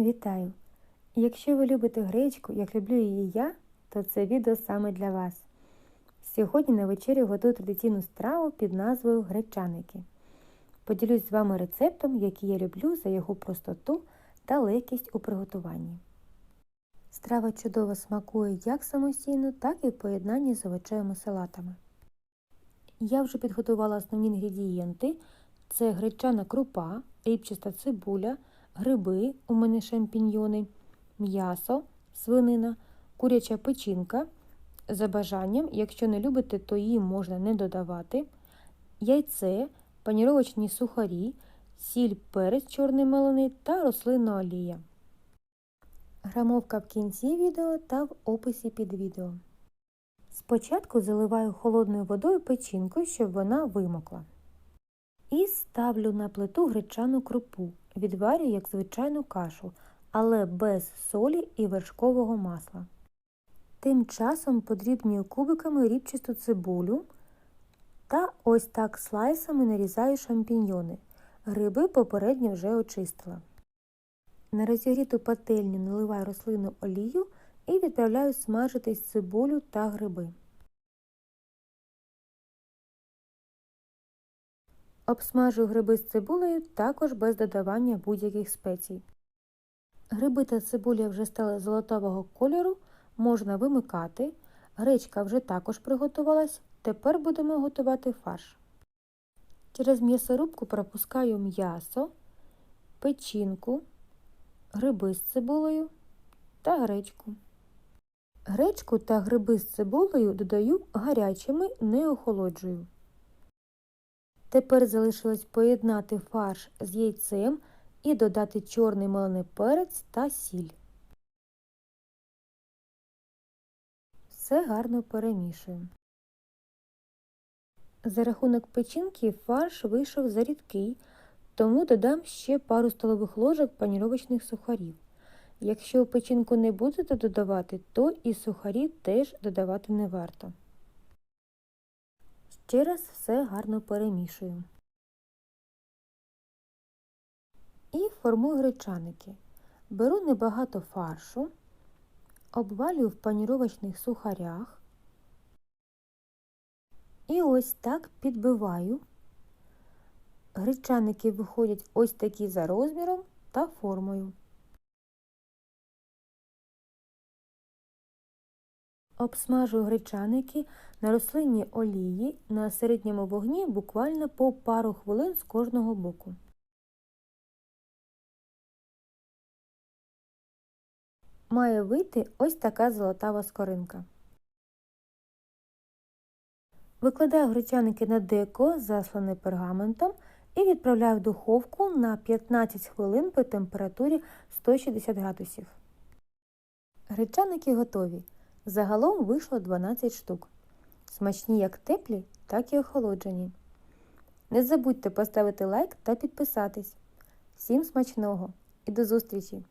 Вітаю! Якщо ви любите гречку, як люблю її я, то це відео саме для вас. Сьогодні на вечерю готую традиційну страву під назвою гречаники. Поділюсь з вами рецептом, який я люблю за його простоту та легкість у приготуванні. Страва чудово смакує як самостійно, так і в поєднанні з овочевими салатами. Я вже підготувала основні інгредієнти: це гречана крупа, ріпчаста цибуля, гриби, у мене шампіньйони, м'ясо, свинина, куряча печінка. За бажанням, якщо не любите, то її можна не додавати, яйце, паніровочні сухарі, сіль, перець чорний мелений та рослинна олія. Грамовка в кінці відео та в описі під відео. Спочатку заливаю холодною водою печінку, щоб вона вимокла. І ставлю на плиту гречану крупу. Відварюю як звичайну кашу, але без солі і вершкового масла. Тим часом подрібнюю кубиками рібчасту цибулю та ось так слайсами нарізаю шампіньйони. Гриби попередньо вже очистила. На розігріту пательню наливаю рослинну олію і відправляю смажитись цибулю та гриби. Обсмажую гриби з цибулею також без додавання будь-яких спецій. Гриби та цибуля вже стали золотового кольору, можна вимикати. Гречка вже також приготувалась. Тепер будемо готувати фарш. Через м'ясорубку пропускаю м'ясо, печінку, гриби з цибулею та гречку. Гречку та гриби з цибулею додаю гарячими, не охолоджую. Тепер залишилось поєднати фарш з яйцем і додати чорний мелений перець та сіль. Все гарно перемішую. За рахунок печінки фарш вийшов зарідкий, тому додам ще пару столових ложок паніровочних сухарів. Якщо печінку не будете додавати, то і сухарі теж додавати не варто. Ще раз все гарно перемішую. І формую гречаники. Беру небагато фаршу, обвалюю в паніровочних сухарях і ось так підбиваю. Гречаники виходять ось такі за розміром та формою. Обсмажую гречаники на рослинній олії на середньому вогні буквально по пару хвилин з кожного боку. Має вийти ось така золотава скоринка. Викладаю гречаники на деко, заслане пергаментом, і відправляю в духовку на 15 хвилин при температурі 160 градусів. Гречаники готові. Загалом вийшло 12 штук. Смачні як теплі, так і охолоджені. Не забудьте поставити лайк та підписатись. Всім смачного і до зустрічі!